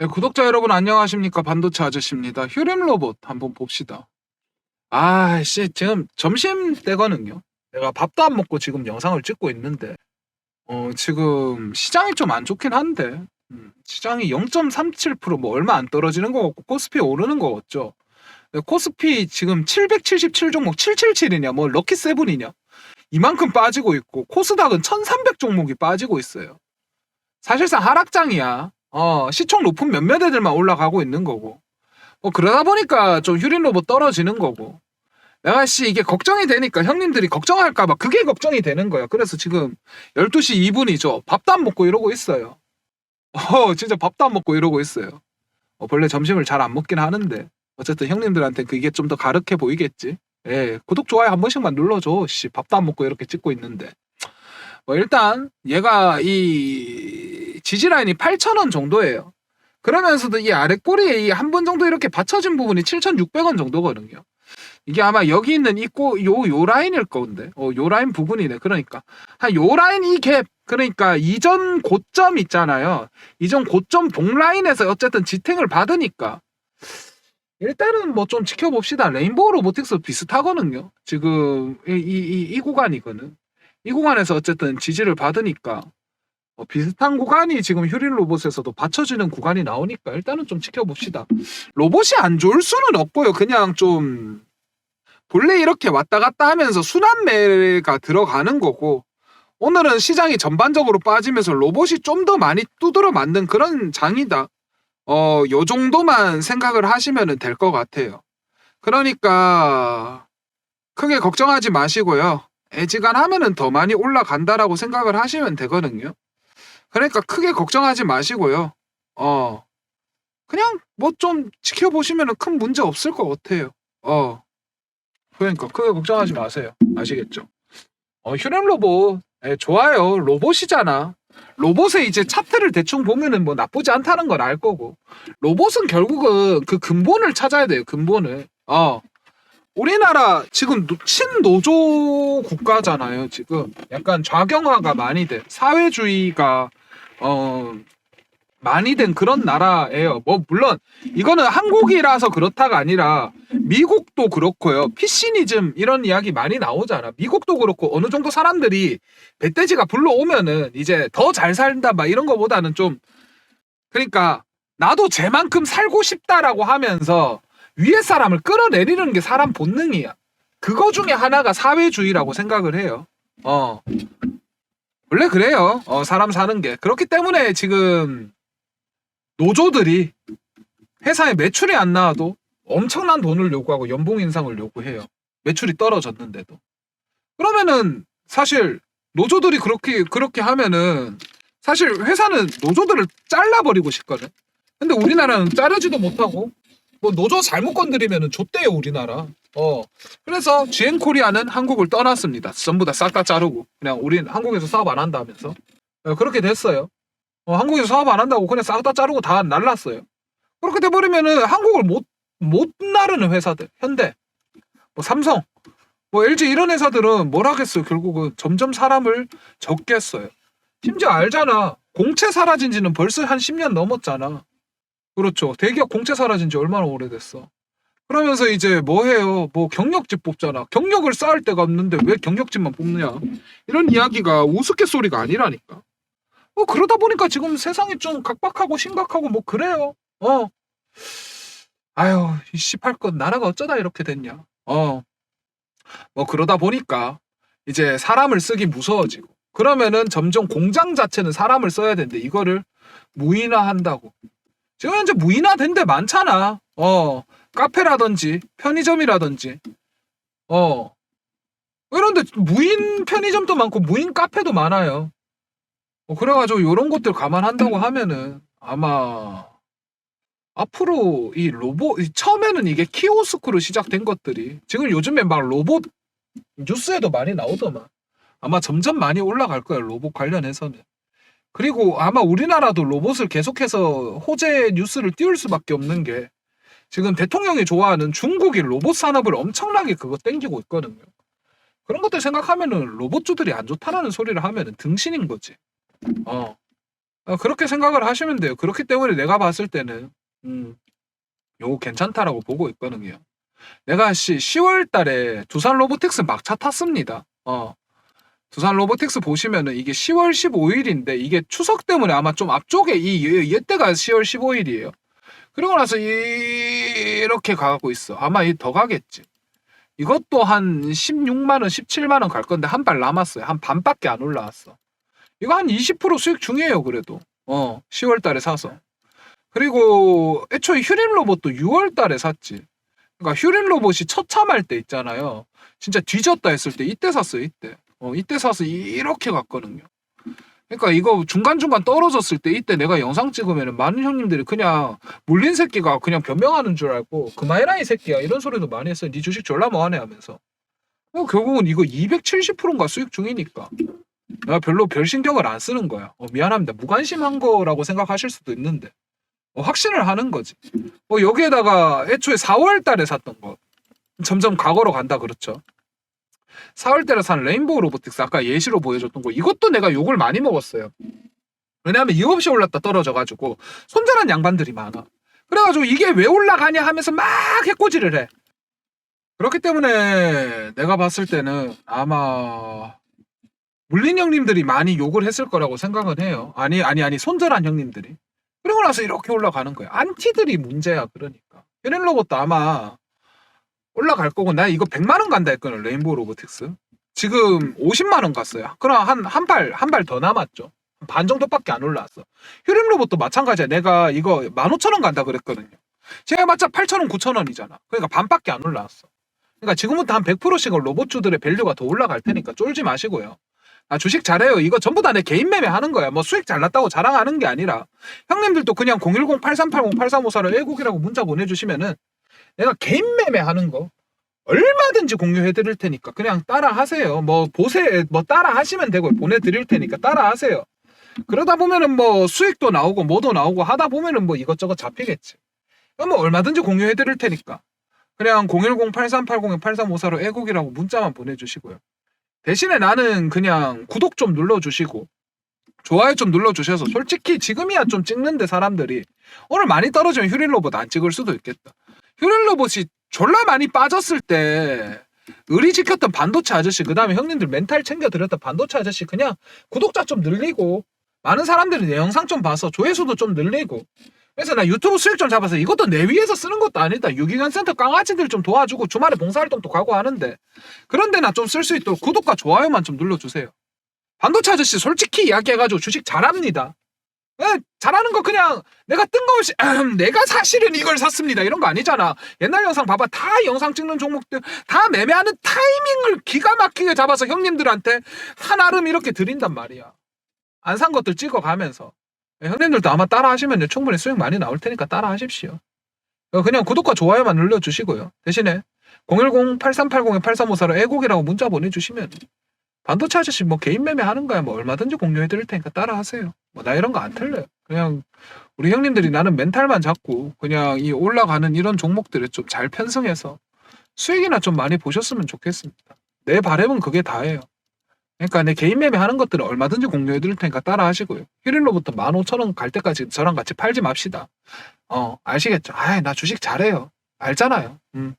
네, 구독자 여러분 안녕하십니까 반도체 아저씨입니다. 휴림 로봇 한번 봅시다. 아씨 지금 점심 때거든요. 내가 밥도 안 먹고 지금 영상을 찍고 있는데 어 지금 시장이 좀 안 좋긴 한데 음, 시장이 0.37%뭐 얼마 안 떨어지는 거 같고 코스피 오르는 거 같죠. 네, 코스피 지금 777 종목 777이냐 뭐 럭키 세븐이냐 이만큼 빠지고 있고 코스닥은 1300 종목이 빠지고 있어요. 사실상 하락장이야. 어, 시총 높은 몇몇 애들만 올라가고 있는 거고. 뭐 그러다 보니까 좀 휴린 로봇 떨어지는 거고. 내가 씨 이게 걱정이 되니까 형님들이 걱정할까 봐 그게 걱정이 되는 거야. 그래서 지금 12시 2분이죠. 밥도 안 먹고 이러고 있어요. 어, 진짜 밥도 안 먹고 이러고 있어요. 어, 원래 점심을 잘 안 먹긴 하는데. 어쨌든 형님들한테 그게 좀 더 가득해 보이겠지. 예, 구독, 좋아요 한 번씩만 눌러줘. 씨, 밥도 안 먹고 이렇게 찍고 있는데. 뭐 일단 얘가 이 지지라인이 8,000원 정도예요. 그러면서도 이 아래 꼬리에 이 한 번 정도 이렇게 받쳐진 부분이 7,600원 정도거든요. 이게 아마 여기 있는 이꼬 요, 요 라인일 건데, 어, 요 라인 부근이네. 그러니까 한 요 라인 이 갭, 그러니까 이전 고점 있잖아요. 이전 고점 동라인에서 어쨌든 지탱을 받으니까 일단은 뭐 좀 지켜봅시다. 레인보우 로보틱스 비슷하거든요. 지금 이, 이, 이, 이 구간이거든. 이 구간에서 어쨌든 지지를 받으니까 어, 비슷한 구간이 지금 휴릴 로봇에서도 받쳐지는 구간이 나오니까 일단은 좀 지켜봅시다. 로봇이 안 좋을 수는 없고요. 그냥 좀 본래 이렇게 왔다 갔다 하면서 순환매가 들어가는 거고 오늘은 시장이 전반적으로 빠지면서 로봇이 좀 더 많이 두드러 맞는 그런 장이다. 어, 요 정도만 생각을 하시면 될 것 같아요. 그러니까 크게 걱정하지 마시고요. 애지간 하면은 더 많이 올라간다라고 생각을 하시면 되거든요. 그러니까 크게 걱정하지 마시고요. 어, 그냥 뭐 좀 지켜보시면은 큰 문제 없을 것 같아요. 어, 그러니까 크게 걱정하지 마세요. 아시겠죠? 어, 휴렘 로봇 예, 좋아요. 로봇이잖아. 로봇의 이제 차트를 대충 보면은 뭐 나쁘지 않다는 걸 알 거고 로봇은 결국은 그 근본을 찾아야 돼요. 근본을. 어. 우리나라 지금 노- 친노조 국가잖아요. 지금 약간 좌경화가 많이 돼 사회주의가 어 많이 된 그런 나라예요. 뭐 물론 이거는 한국이라서 그렇다가 아니라 미국도 그렇고요. 피시니즘 이런 이야기 많이 나오잖아. 미국도 그렇고 어느 정도 사람들이 멧돼지가 불러오면은 이제 더잘 살다 막 이런 거보다는 좀 그러니까 나도 쟤만큼 살고 싶다라고 하면서 위에 사람을 끌어내리는 게 사람 본능이야. 그거 중에 하나가 사회주의라고 생각을 해요. 어. 원래 그래요. 어, 사람 사는 게. 그렇기 때문에 지금 노조들이 회사에 매출이 안 나와도 엄청난 돈을 요구하고 연봉 인상을 요구해요. 매출이 떨어졌는데도. 그러면은 사실 노조들이 그렇게 그렇게 하면은 사실 회사는 노조들을 잘라버리고 싶거든. 근데 우리나라는 자르지도 못하고 뭐 노조 잘못 건드리면은 좆대요 우리나라. 어 그래서 GM 코리아는 한국을 떠났습니다. 전부 다 싹 다 자르고 그냥 우린 한국에서 사업 안 한다면서 어, 그렇게 됐어요. 어, 한국에서 사업 안 한다고 그냥 싹 다 자르고 다 날랐어요. 그렇게 돼버리면은 한국을 못 못 나르는 회사들 현대 뭐 삼성 뭐 LG 이런 회사들은 뭘 하겠어요 결국은 점점 사람을 적게 써요. 심지어 알잖아 공채 사라진 지는 벌써 한 10년 넘었잖아. 그렇죠. 대기업 공채 사라진 지 얼마나 오래됐어. 그러면서 이제 뭐 해요? 뭐 경력직 뽑잖아. 경력을 쌓을 데가 없는데 왜 경력직만 뽑느냐? 이런 이야기가 우스갯소리가 아니라니까. 어 그러다 보니까 지금 세상이 좀 각박하고 심각하고 뭐 그래요. 어. 아유, 이 씨팔 것 나라가 어쩌다 이렇게 됐냐. 어. 뭐 그러다 보니까 이제 사람을 쓰기 무서워지고 그러면은 점점 공장 자체는 사람을 써야 되는데 이거를 무인화한다고. 지금 현재 무인화된 데 많잖아. 어. 카페라든지 편의점이라든지. 어. 이런데 무인 편의점도 많고 무인 카페도 많아요. 어, 그래가지고 이런 것들 감안한다고 하면은 아마 앞으로 이 로봇 이 처음에는 이게 키오스크로 시작된 것들이 지금 요즘에 막 로봇 뉴스에도 많이 나오더만 아마 점점 많이 올라갈 거예요 로봇 관련해서는 그리고 아마 우리나라도 로봇을 계속해서 호재 뉴스를 띄울 수밖에 없는 게 지금 대통령이 좋아하는 중국이 로봇 산업을 엄청나게 그거 땡기고 있거든요 그런 것들 생각하면은 로봇주들이 안 좋다라는 소리를 하면은 등신인 거지 어 어, 그렇게 생각을 하시면 돼요. 그렇기 때문에 내가 봤을 때는 음, 요거 괜찮다라고 보고 있거든요. 내가 시, 10월 달에 두산 로보틱스 막차 탔습니다. 어. 두산 로보틱스 보시면은 이게 10월 15일인데 이게 추석 때문에 아마 좀 앞쪽에 이 이- 이때가 10월 15일이에요. 그리고 나서 이, 이렇게 가고 있어. 아마 이 더 가겠지. 이것도 한 16만 원, 17만 원 갈 건데 한 발 남았어요. 한 반밖에 안 올라왔어. 이거 한 20% 수익 중이에요, 그래도. 어, 10월 달에 사서. 그리고 애초에 휴림 로봇도 6월 달에 샀지. 그러니까 휴림 로봇이 처참할 때 있잖아요. 진짜 뒤졌다 했을 때 이때 샀어요, 이때. 어, 이때 사서 이- 이렇게 갔거든요. 그러니까 이거 중간중간 떨어졌을 때 이때 내가 영상 찍으면 많은 형님들이 그냥 물린 새끼가 그냥 변명하는 줄 알고 그만해라 이 새끼야 이런 소리도 많이 했어요. 네 주식 졸라 뭐하네 하면서. 어, 결국은 이거 270%인가 수익 중이니까. 내가 별로 별 신경을 안 쓰는 거야. 어, 미안합니다. 무관심한 거라고 생각하실 수도 있는데. 어, 확신을 하는 거지. 어, 여기에다가 애초에 4월 달에 샀던 거. 점점 과거로 간다 그렇죠. 4월 달에 산 레인보우 로보틱스 아까 예시로 보여줬던 거 이것도 내가 욕을 많이 먹었어요. 왜냐하면 이유 없이 올랐다 떨어져가지고 손절한 양반들이 많아. 그래가지고 이게 왜 올라가냐 하면서 막 해코지를 해. 그렇기 때문에 내가 봤을 때는 아마 물린 형님들이 많이 욕을 했을 거라고 생각은 해요. 아니 아니 아니 손절한 형님들이. 그러고 나서 이렇게 올라가는 거야. 안티들이 문제야 그러니까. 유닛 로봇도 아마 올라갈 거고 나 이거 100만 원 간다 했거든 레인보우 로보틱스. 지금 50만 원 갔어요. 그럼 한 한 발 한 발 더 남았죠. 반 정도밖에 안 올라왔어. 휴림 로봇도 마찬가지야. 내가 이거 15,000원 간다 그랬거든요. 제가 맞자 8,000원, 9,000원이잖아. 그러니까 반밖에 안 올라왔어. 그러니까 지금부터 한 100%씩 로봇주들의 밸류가 더 올라갈 테니까 쫄지 마시고요. 아, 주식 잘해요. 이거 전부 다 내 개인 매매 하는 거야. 뭐 수익 잘 났다고 자랑하는 게 아니라 형님들도 그냥 010-8380-8354로 애국이라고 문자 보내주시면은 내가 개인 매매 하는 거 얼마든지 공유해 드릴 테니까 그냥 따라 하세요. 뭐 보세 뭐 따라 하시면 되고 보내 드릴 테니까 따라 하세요. 그러다 보면은 뭐 수익도 나오고 뭐도 나오고 하다 보면은 뭐 이것저것 잡히겠지. 뭐 얼마든지 공유해 드릴 테니까 그냥 010-8380-8354로 애국이라고 문자만 보내주시고요. 대신에 나는 그냥 구독 좀 눌러주시고 좋아요 좀 눌러주셔서 솔직히 지금이야 좀 찍는데 사람들이 오늘 많이 떨어지면 로봇 안 찍을 수도 있겠다. 휴릴 로봇이 졸라 많이 빠졌을 때 의리 지켰던 반도체 아저씨 그 다음에 형님들 멘탈 챙겨드렸던 반도체 아저씨 그냥 구독자 좀 늘리고 많은 사람들이 내 영상 좀 봐서 조회수도 좀 늘리고. 그래서 나 유튜브 수익 좀 잡아서 이것도 내 위해서 쓰는 것도 아니다. 유기견 센터 강아지들 좀 도와주고 주말에 봉사활동도 가고 하는데. 그런데 나 좀 쓸 수 있도록 구독과 좋아요만 좀 눌러주세요. 반도체 아저씨 솔직히 이야기해가지고 주식 잘합니다. 예, 잘하는 거 그냥 내가 뜬금없이 "음, 내가 사실은 이걸 샀습니다. 이런 거 아니잖아. 옛날 영상 봐봐. 다 영상 찍는 종목들 다 매매하는 타이밍을 기가 막히게 잡아서 형님들한테 한아름 이렇게 드린단 말이야. 안 산 것들 찍어가면서. 예, 형님들도 아마 따라 하시면 충분히 수익 많이 나올 테니까 따라 하십시오. 어, 그냥 구독과 좋아요만 눌러주시고요. 대신에 010-8380-8354로 애곡이라고 문자 보내주시면 반도체 아저씨 뭐 개인 매매 하는 거야. 뭐 얼마든지 공유해 드릴 테니까 따라 하세요. 뭐 나 이런 거 안 틀려요. 그냥 우리 형님들이 나는 멘탈만 잡고 그냥 이 올라가는 이런 종목들을 좀 잘 편성해서 수익이나 좀 많이 보셨으면 좋겠습니다. 내 바람은 그게 다예요. 그러니까 내 개인 매매 하는 것들은 얼마든지 공유해 드릴 테니까 따라 하시고요. 휴일로부터 15,000원 갈 때까지 저랑 같이 팔지 맙시다. 어 아시겠죠? 아이 나 주식 잘해요. 알잖아요. 음